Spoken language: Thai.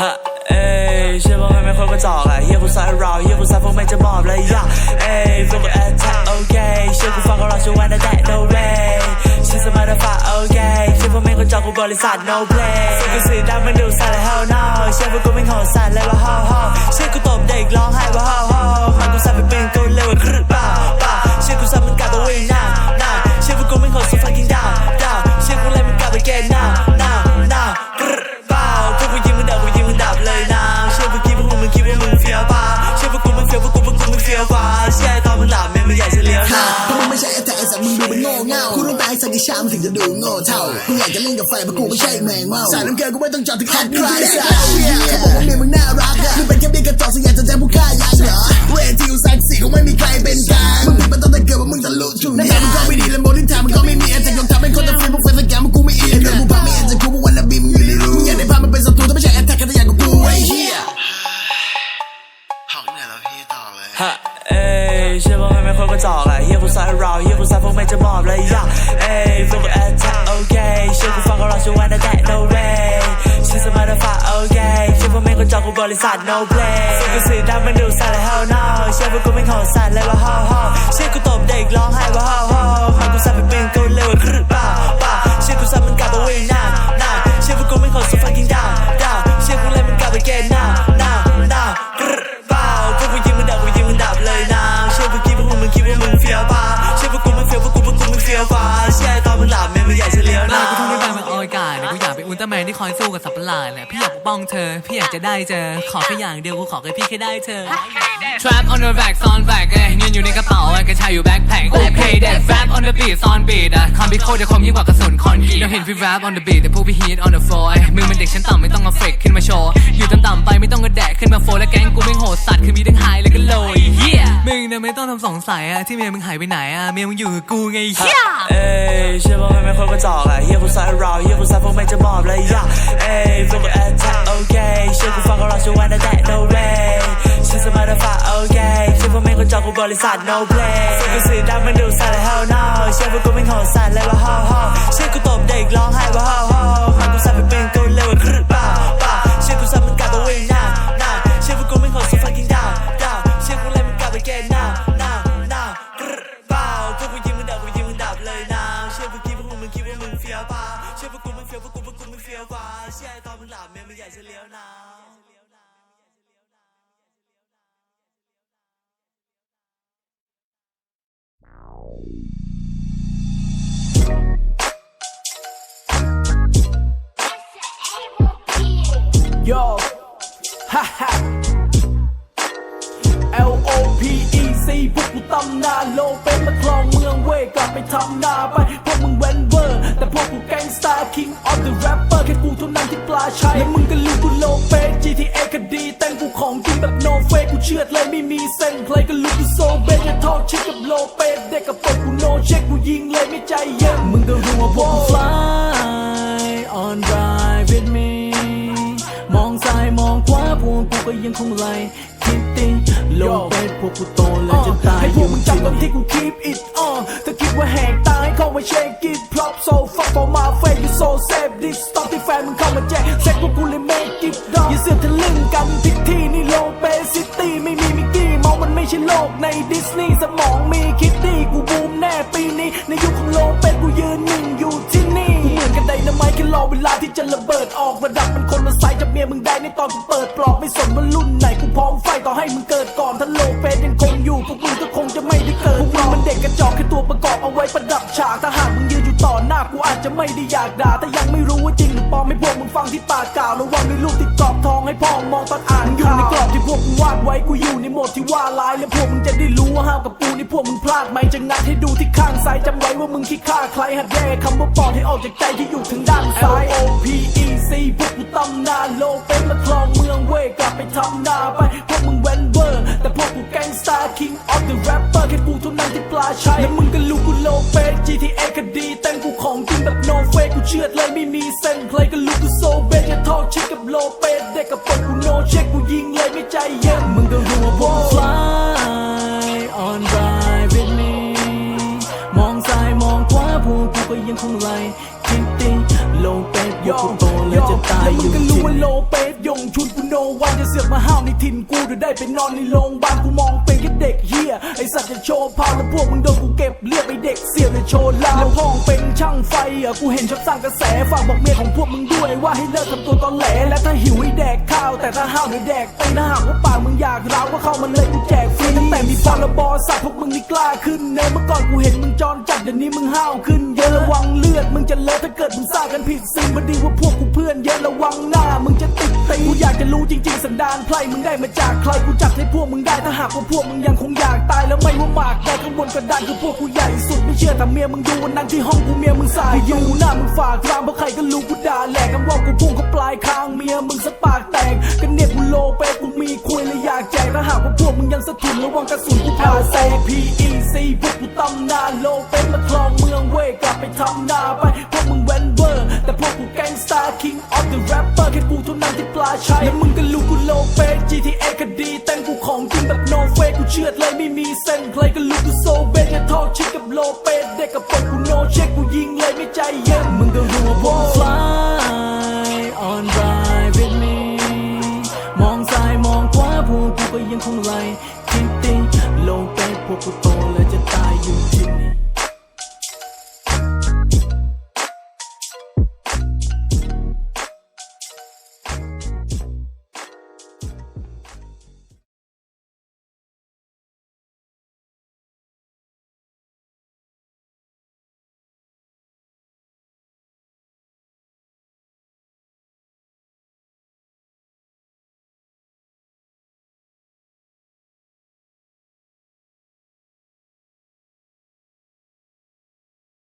ฮะเอ้ยเชื่อว่าไม่คนกระจอกอะเฮียกูสายเราเฮียกูสายพวกแม่จะมอบเลยย่าเอ้ยพวกกูแอตแทกโอเคเชื่อกูฟังก็รอช่วยวันนั้นแต่ no way ฉันสมาร์ทฟ้าโอเคเชื่อพวกแม่งกระจอกกูบริษัท no play เชื่อกูสีดำมันดูสั่นเลย hell no เชื่อพวกกูไม่โหดสั่นเลยว่า hell แต่ไอ้สัตว์มึงดูเป็นโง่เง่ากูต้องตายสักกี่ชามถึงจะดูโง่เท่ากูอยากจะเล่นกับไฟเพราะกูไม่ใช่แมงเม่าสายน้ำเกลือกูไม่ต้องจอดถึงคัดใครสัตว์เขาบอกว่าเมียมึงน่ารักอะมึงเป็นแค่เด็กกระจอกสยามจะแจ้งผู้ฆ่ายันเหรอเวทีอุตสาหสี่คงไม่มีใครเป็นกลางมึงผิดมาตั้งแต่เกิดว่ามึงทะลุจุดนี้มึงก็ไม่ดีและโมดินทามึงก็ไม่มีแอนจะยอมทำให้คน อบเลยย่าเอ้ยพวกกูแอตแทกโอเคเชื่อกูฟังก็รอช่วยวันะแต่ no way ฉันสมาร์ทฟ้าโอเคเชื่อพวกแม่งก็จอกกูบริษัท no play เชื่อกูสีดำมันดูสั่นเลย hell no เชื่อพวกกูไม่โหดสั่นเลยว่า how how เชื่อกูตบ อุลตร้าแมนที่คอยสู้กับสัตว์ประหลาดเนี่ยพี่อยากปกป้องเธอ พี่อยากจะได้เจอ ขอแค่อย่างเดียวกูขอแค่พี่แค่ได้เธอ Trap on the back ซ่อนแบกเอ้ยเงินอยู่ในกระเป๋าเอ้ยกระชายอยู่แบ็คแพ็คโอเคเด็ด Rap on the beat ซ่อนบีดอะคำพิโคตรจะคมยิ่งกว่ากระสุนคอนกรีตเราเห็นพี่ rap on the beat แต่พวกพี่ hit on the floor เอ้ยมึงเป็นเด็กชั้นต่ำไม่ต้องมาเฟกขึ้นมาโชว์อยู่ต่ำๆไปไม่ต้องกระแดะขึ้นมาโฟและแก๊งกูไม่งโหดสัตว์คือมีทั้งไฮ งเนี่ยไม่ต้องทำสงสัยอะที่เมียมึงหายไปไหนอะเมียมึงอยู่กับกูไงเฮียเอ้ยเชื่อว่าไม่คนกระจอกอะเฮียกูสายเราเฮียกูสายพวกแม่จะมอบเลยย่าเอ้ยพวกกูแอตแทกโอเคเชื่อกูฟังก็รอช่วยวันแต่ no way ฉันสมาร์ทฟ้าโอเคเชื่อพวกแม่งกระจอกกูบริษัท no play เชื่อกูสีดำมันดูสั่นเลย hell no เชื่อพวกกูไม่โหดสั่นเลยว่า ho ho เชื่อกูตบเด็กร้องไห้ว่า ho ho มันกูสั่นเป็นปืนกู ชื่อพวกกูมึงเฟี้ยวพวกกูพวกกูมึงเฟี้ยวกว่าเชื่อตอนมึงหลับแม่งมึงอยากจะเลี้ยวนะโยฮ่าฮ่า L O P E C พวกกูตำนานโลเป็นมาคลองเมือง ทำหน้าไปพวกมึงเวนเวอร์แต่พวกกูแก๊งสตาร์ King of the Rapper แค่กูเท่านั้นที่ปลาชัยและมึงก็รู้กูโลเปน GTA คดีแต่งกูของจริงแบบ no fake กูเชื่อดเลยไม่มีเส้นใครก็รู้กูโซเบนจะทอกชิคกับโลเปนเด็กกับปดกู no check กูยิงเลยไม่ใจเย็นมึงก็รู้ว่าพวกกู fly on ride with me มองซ้ายมองขวาพวกกูก็ยังคงไล่ คิดติโลเป็ดพวกกูโตแล้วจะตายให้พวกมึงจำตอนที่กู keep it on ถ้าคิดว่าแหกตายเข้ามา shake it prop so fuck for my face you so safe this stop ที่แฟนมึงเข้ามาแจ้งเซ็กพวกกูเลย make it done อย่าเสือกทะลึ่งกันผิดที่นี่โลเปซิตี้ไม่มีมิกกี้เมามันไม่ใช่โลกในดิสนีย์สมองมีคิดดี้กูบูมแน่ปีนี้ในยุคของโลเป็ดกูยืนหนึ่งอยู่ที่นี่กูเหมือนกันไดนาไมต์แค่รอเวลาที่จะระเบิดออกระดับมันคนละไซส์จากเมียมึงได้ในตอนกูเปิดปลอกไม่สนว่ารุ่นไหนกูพร้อมไฟ ต่อให้มึงเกิดก่อนถ้าโลเป็ดยังคงอยู่พวกมึงก็คงจะไม่ได้เกิดพวกมึงมันเด็กกระจอกแค่ตัวประกอบเอาไว้ประดับฉากถ้าหากมึงยืนอยู่ต่อหน้ากูอาจจะไม่ได้อยากด่าแต่ยังไม่รู้ว่าจริงหรือปลอมให้พวกมึงฟังที่ปากกล่าวระวังในลูกติดกรอบทองให้พ่อมองตอนอ่านอยู่ในกรอบที่พวกมึงวาดไว้กูอยู่ในโหมดที่ว่าร้ายและพวกมึงจะได้รู้ว่าห้ามกับกูนี่พวกมึงพลาดไหมจะงัดให้ดูที่ข้างซ้ายจำไว้ว่ามึงขี้ข้าใครหัดแย่คำว่าปอดให้ออกจากใจที่อยู่ทางด้านซ้าย L O P E C พวกกูตำนานโลเป็นมาคลองเมืองเว้ยกลับไปทำนาไป King of the Rapper แค่กูเท่านั้นที่ปลาชัยและมึงก็รู้กูโลเป GTA คดีแต่งกูของจริงแบบ no fake กูเชื่อเลยไม่มีเส้นใครก็รู้กูโซเบนจะทอกชิคกับโลเปเด็กกับปดกู no check กูยิงเลยไม่ใจเย็นมึงก็รู้ว่าพวก fly on ride with me มองซ้ายมองขวาพวกกูก็ยังคงไล่คิดติ โลเปดยองโตแล้วจะตายอยู่แล้วมึงก็รู้ว่าโลเปดยองชุดสือกมาห้าวในถิ่นกูจะได้ไปนอนในโรงพยาบาลกูมองเป็นแค่เด็กเฮียไอสัตว์จะโชว์พาวแล้วพวกมึงโดนกูเก็บเลือดไปเด็กเสีย ลยโชว์ลาวแล้วพ่องเป็นช่างไฟอะกูเห็นชอบสร้างกระแสฝากบอกเมียของพวกมึงด้วยว่าให้เลิกทำตัวตอนแหลและถ้าหิวให้แดกข้าว แต่ถ้าห้าวให้แดกไปถ้าหากว่าปากมึงอยากร้าวก็เข้ามาเลยกูแจกฟรีตั้งแต่มีพรบสัตว์พวกมึงนี่กล้าขึ้นเนินเมื่อก่อนกูเห็นมึงจอนจัดเดี๋ยวนี้มึงห้าวขึ้นเยอะระวังเลือดมึงจะเลอะถ้าเกิดมึงสร้างกันผิดสิ่งพอดีว่าพวกกูเพื่อนเยอะระวังหน้ามึงจะติดตีกูอยากจะรู้จริง ๆ สันดานไพรมึงได้มาจากใครกูจัดให้พวกมึงได้ถ้าหากว่าพวกมึงยังคงอยากตายแล้วไม่ว่าหมากแดกข้างบนกระดานคือพวกกูใหญ่สุดไม่เชื่อเมียมึงดูวันนั้นที่ห้องกูเมียมึงสายอยู่หน้ามึงฝากรามเพราะใครก็รู้กูด่าแหลกกันว่ากูพุ่งเขาปลายคางเมียมึงสะปากแตกกันเนี่ยกูโลเปกูมีคุยเลยอยากแจกถ้าหากว่าพวกมึงยังสะทุนระวังกระสุนกูผ่าแซง PEC พวกกูตำนาโลเปมาคลองเมืองเว้ยกลับไปทำนาไปพวกมึงแวนเวอร์ แต่พวกกูแก๊งสตาร์ King of the Rapper แค่กูเท่านั้นที่ปลาชัยแล้วมึงก็รู้กูโลเป GTA คดีแต่งกูของจริงแบบ no fake กูเชื่อดเลยไม่มีเส้นใครก็รู้กูโซ ชิดกับโลเปเด็กกับปกกูโนเช็คกูยิงเลยไม่ใจเย็นมึงก็รู้ว่าผม fly on ride with me มองซ้ายมองขวาพวกกูก็ยังคงไล่คิดติงโลเปพวกกูโตเล้วจะตายอยู่ที่นี่